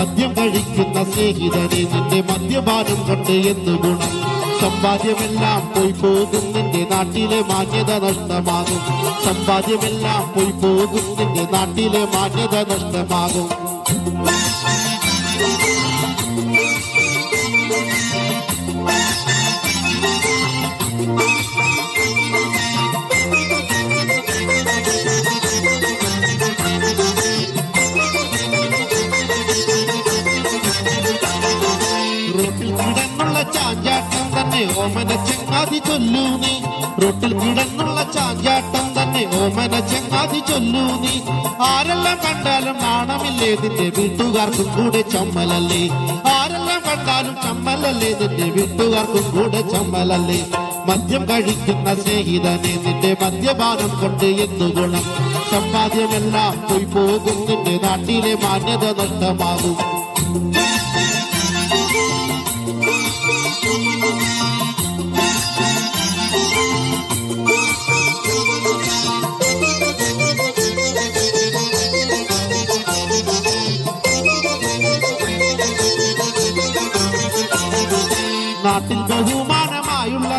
മദ്യം കഴിക്കുന്ന സ്നേഹിതനെ നിന്റെ മദ്യപാനം കൊണ്ട് എന്ത് ഗുണം? സമ്പാദ്യമെല്ലാം പോയി പോകും നിന്റെ നാട്ടിലെ മാന്യത നഷ്ടമാകും. സമ്പാദ്യമെല്ലാം പോയി പോകും നിന്റെ നാട്ടിലെ മാന്യത നഷ്ടമാകും. ചാഞ്ചാട്ടം തന്നെ ഓമന ചെങ്ങാതി ചൊല്ലൂ നീ. റോട്ടിൽ കിടന്നുള്ള ചാഞ്ചാട്ടം തന്നെ ഓമന ചെങ്ങാതി ചൊല്ലൂ നീ. ആരെല്ലാം കണ്ടാലും നാണമില്ലേ നിന്റെ വീട്ടുകാർക്കും കൂടെ ചമ്മലല്ലേ? ആരെല്ലാം കണ്ടാലും ചമ്മലല്ലേ നിന്റെ വീട്ടുകാർക്കും കൂടെ ചമ്മലല്ലേ? മദ്യം കഴിക്കുന്ന സ്നേഹിതനെ നിന്റെ മദ്യപാനം കൊണ്ട് എന്തു ഗുണം? സമ്പാദ്യമെല്ലാം പോയി പോകും നിന്റെ നാട്ടിലെ മാന്യത നഷ്ടമാകും.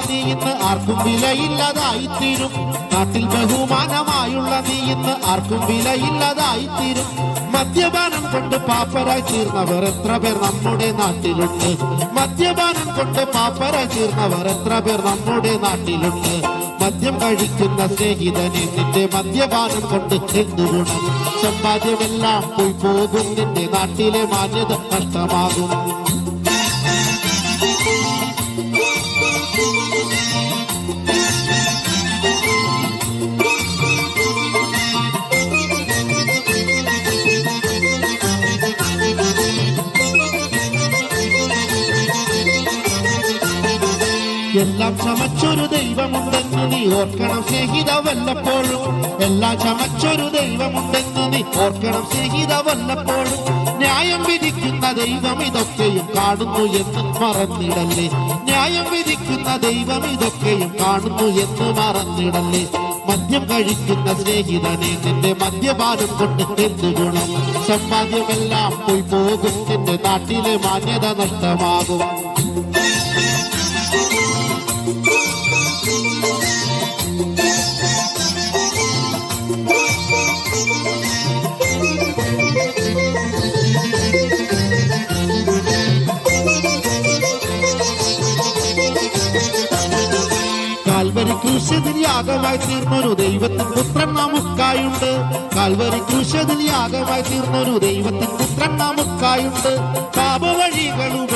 നീ ഇന്ന് ആർക്കും വിലയില്ലതായിത്തീരും. നാട്ടിൽ ബഹുമാനമായുള്ള നീ ഇന്ന് ആർക്കും വിലയില്ലതായിത്തീരും. മദ്യപാനം കൊണ്ട് പാപ്പരായി തീർന്നവർ എത്ര പേർ നമ്മുടെ നാട്ടിലുണ്ട്? മദ്യപാനം കൊണ്ട് പാപ്പരായി തീർന്നവർ എത്ര പേർ നമ്മുടെ നാട്ടിലുണ്ട്? മദ്യം കഴിക്കുന്ന സ്നേഹിതനെ നിന്റെ മദ്യപാനം കൊണ്ട് എന്തു ഗുണം? സമ്പാദ്യമെല്ലാം പോയി പോകും. നിന്റെ നാട്ടിലെ മാന്യത നഷ്ടമാകും. എല്ലാം ചമച്ചൊരു ദൈവമുണ്ടെന്ന് നീ ഓർക്കണം സ്നേഹിത വല്ലപ്പോഴും എല്ലാം ചമച്ചൊരു ദൈവമുണ്ടെന്ന് നീ ഓർക്കണം സ്നേഹിത വല്ലപ്പോഴും ന്യായം വിധിക്കുന്ന ദൈവം ഇതൊക്കെയും കാണുന്നു എന്ന് മറന്നിടല്ലേ? ന്യായം വിധിക്കുന്ന ദൈവം ഇതൊക്കെയും കാണുന്നു എന്ന് മറന്നിടല്ലേ? മദ്യം കഴിക്കുന്ന സ്നേഹിതനെ നിന്റെ മദ്യപാനം കൊണ്ട് എന്ത് ഗുണം? സമ്പാദ്യമെല്ലാം പോയി പോകും. നിന്റെ നാട്ടിലെ മാന്യത നഷ്ടമാകും. ക്രൂശതിൽ യാഗമായി തീർന്നൊരു ദൈവത്തിൻ പുത്രൻ നമുക്കായുണ്ട്. കാൽവരി ക്രൂശതിൽ യാഗമായി തീർന്നൊരു ദൈവത്തിൻ പുത്രൻ നമുക്കായുണ്ട്. ഉപേക്ഷിച്ചാൽ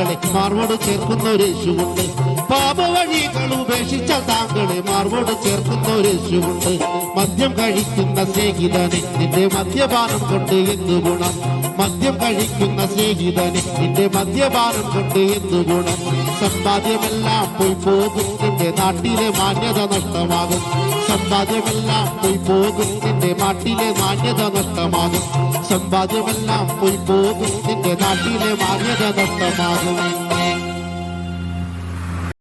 താങ്കളെ മാർവോട് ചേർക്കുന്ന ഒരു യേശുവുണ്ട്. പാപവഴികൾ ഉപേക്ഷിച്ച താങ്കളെ മാർവോട് ചേർക്കുന്ന ഒരു യേശുണ്ട് മദ്യം കഴിക്കുന്ന സ്നേഹിതനെ നിന്റെ മദ്യപാനം കൊണ്ട് എന്ത് ഗുണം? മദ്യം കഴിക്കുന്ന സ്നേഹിതനെ നിന്റെ മദ്യപാനം കൊണ്ട് എന്ത് ഗുണം? സമ്പാദ്യമെല്ലാം പോയി പോകും നിന്റെ നാട്ടിലെ മാന്യത നഷ്ടമാകും. സമ്പാദ്യമെല്ലാം പോയി പോകും നിന്റെ നാട്ടിലെ മാന്യത നഷ്ടമാകും. സമ്പാദ്യമെല്ലാം പോയി പോകും നിന്റെ നാട്ടിലെ മാന്യത നഷ്ടമാകും